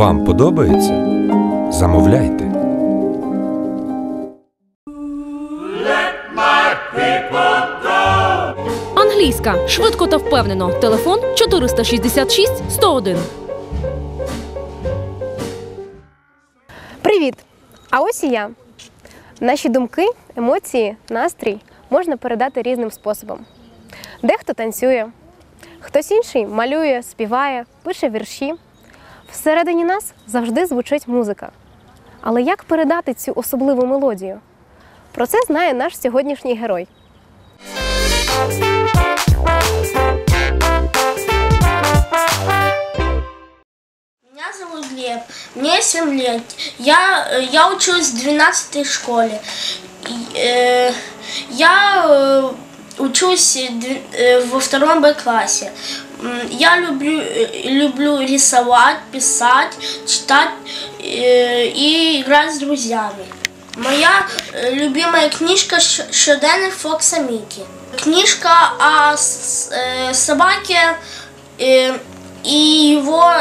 Вам подобається? Замовляйте. Англійська швидко та впевнено. Телефон 466 101. Привіт! А ось і я. Наші думки, емоції, настрій можна передати різним способом. Дехто танцює, хтось інший малює, співає, пише вірші. Всередині нас завжди звучить музика. Але як передати цю особливу мелодію? Про це знає наш сьогоднішній герой. Меня зовут Глеб, мне 7 лет. Я, э, я учусь в 12 школе. И, э, я э, учусь э, дв- э, во втором Б классе. Я люблю, э, люблю рисовать, писать, читать э, и играть с друзьями. Моя э, любимая книжка «Щ- «Щоденник Фокса Микки». Книжка о собаке и его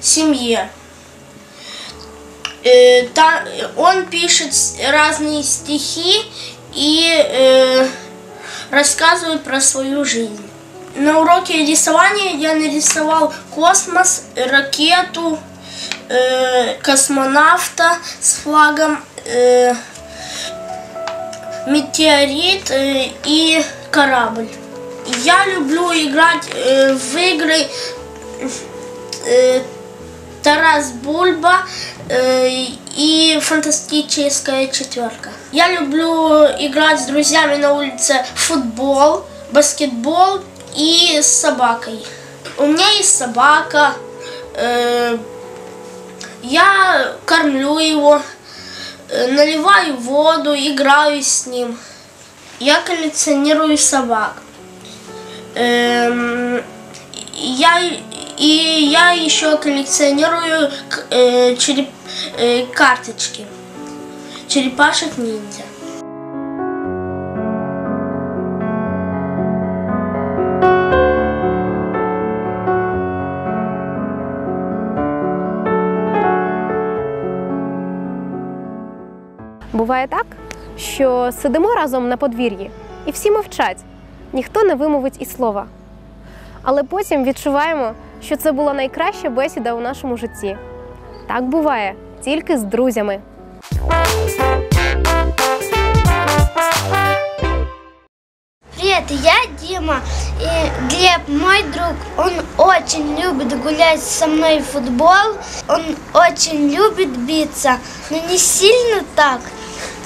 семье. Он пишет разные стихи и рассказывает про свою жизнь. На уроке рисования я нарисовал космос, ракету, э, космонавта с флагом, э, метеорит э, и корабль. Я люблю играть э, в игры э, Тарас Бульба э, и фантастическая четверка. Я люблю играть с друзьями на улице в футбол, баскетбол и с собакой. У меня есть собака. э, я кормлю его, э, наливаю воду, играю с ним. Я коллекционирую собак. Эм, я и я еще коллекционирую э, череп, карточки черепашек Буває так, що сидимо разом на подвір'ї і всі мовчать, ніхто не вимовить і слова. Але потім відчуваємо, що це була найкраща бесіда у нашому житті. Так буває тільки з друзями. Привет, я Дима. И Глеб, мой друг, он очень любит гулять со мной в футбол. Он очень любит биться, но не сильно так,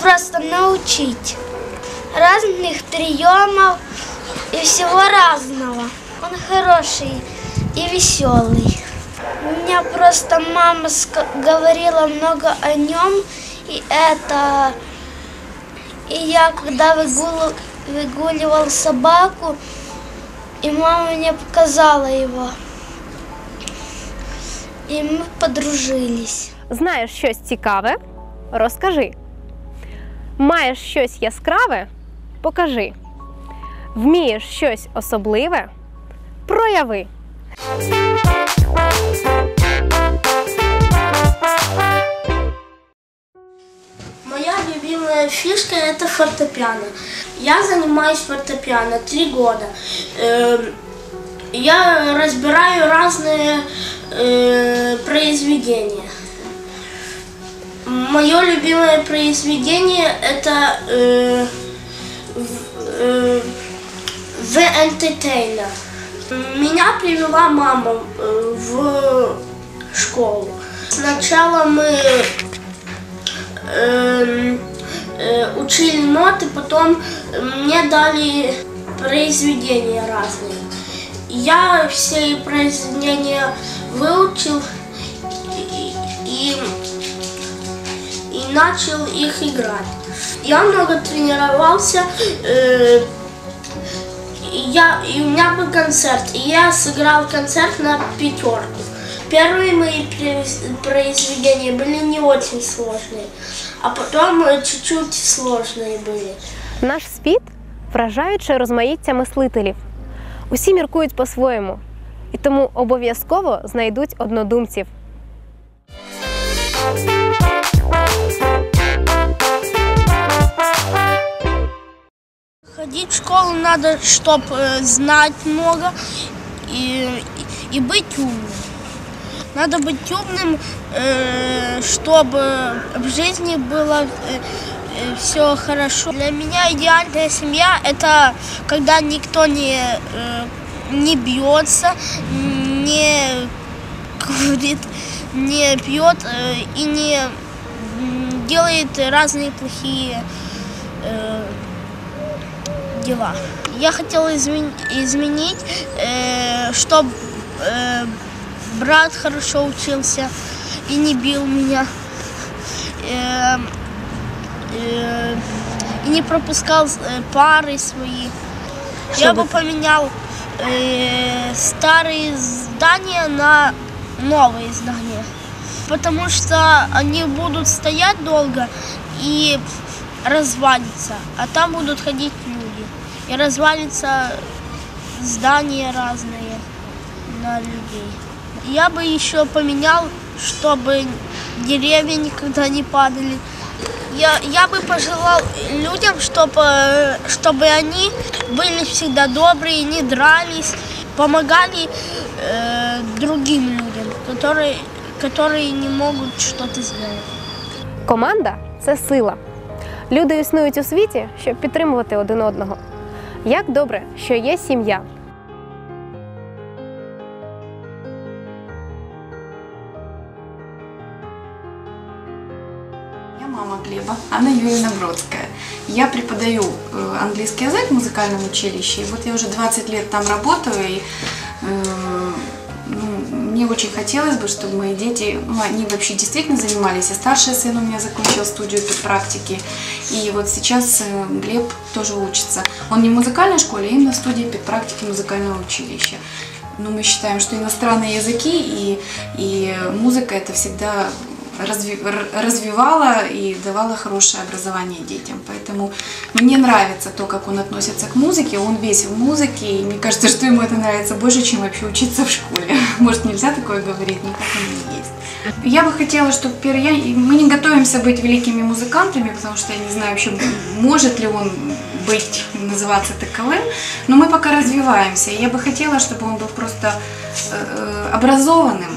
просто научить. Разных приемов и всего разного. Он хороший и веселый. У меня просто мама говорила много о нем, и это и я, когда выгул- выгуливал собаку, и мама мне показала его. И мы подружились. Знаєш щось цікаве? Розкажи. Маєш щось яскраве? Покажи. Вмієш щось особливе? Прояви. Моя любимая фишка это фортепиано. Я занимаюсь фортепиано три года. Эм, Я разбираю разные э, произведения. Мое любимое произведение это э, э, The Entertainer. Меня привела мама э, в школу. Сначала мы эм, э, учили ноты, потом мне дали произведения разные. Я все произведения выучил и, и начал их играть. Я много тренировался, э, и я, и у меня был концерт, и я сыграл концерт на пятерку. Первые мои произ- произведения были не очень сложные, а потом э, чуть-чуть сложные были. Наш світ вражаюче розмаїття мислителів. Усі міркують по-своєму, і тому обов'язково знайдуть однодумців. Ходить в школу надо, чтобы знать много и, и быть умным. Надо быть умным, э, чтобы в жизни было все хорошо. Для меня идеальная семья – это когда никто не, э, не бьется, не курит, не пьет э, и не делает разные плохие э, дела. Я хотела измен- изменить, чтобы брат хорошо учился и не бил меня. Э, э, и не пропускал э, пары свои. Я бы поменял э, старые здания на новые здания. Потому что они будут стоять долго и развалиться. А там будут ходить люди. И развалится здания разные на людей. Я бы еще поменял, чтобы деревья никогда не падали. Я, я бы пожелал людям, чтобы, чтобы они были всегда добрые, не дрались, помогали э, другим людям, которые, которые не можуть щось зробити. Команда це сила. Люди існують у світі, щоб підтримувати один одного. Як добре, що є сім'я. Я мама Глеба, Анна Юрьевна Бродская. Я преподаю э, английский язык в музыкальном училище. И вот я уже 20 лет там работаю, и э, мне очень хотелось бы, чтобы мои дети, ну, они вообще действительно занимались. И старший сын у меня закончил студию практики. И вот сейчас э, Глеб тоже учится. Он не в музыкальной школе, а именно в студии педпрактики музыкального училища. Но мы считаем, что иностранные языки и, и музыка это всегда развивала и давала хорошее образование детям. Поэтому мне нравится то, как он относится к музыке. Он весь в музыке, и мне кажется, что ему это нравится больше, чем вообще учиться в школе. Может, нельзя такое говорить, но так оно и есть. Я бы хотела, чтобы я- мы не готовимся быть великими музыкантами, потому что я не знаю вообще, может ли он быть, называться таковым, но мы пока развиваемся. И я бы хотела, чтобы он был просто э, э, образованным,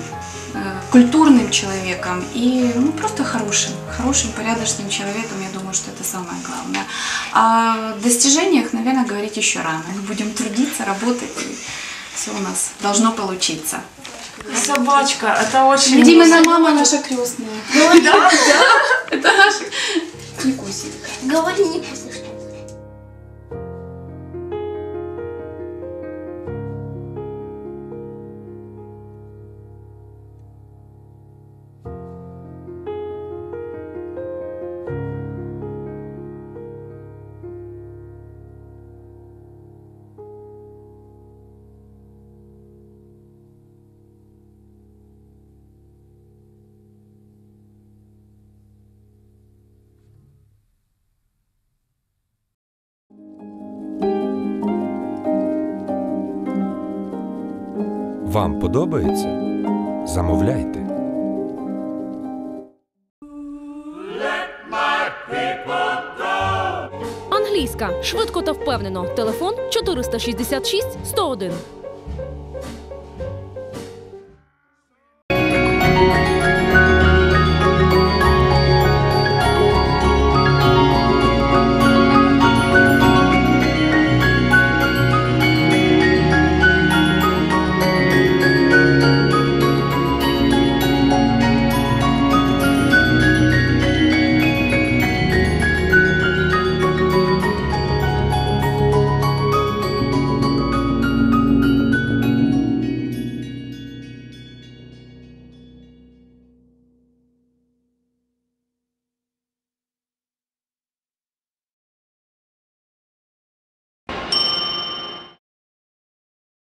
культурным человеком и ну, просто хорошим, хорошим, порядочным человеком, я думаю, что это самое главное. О достижениях, наверное, говорить еще рано. Мы будем трудиться, работать, и все у нас должно получиться. Собачка, это очень... Димина мама наша крестная. Да, да. Это наша Никусенька. Говори не послушай. Вам подобається? Замовляйте. Англійська швидко та впевнено. Телефон 466 101.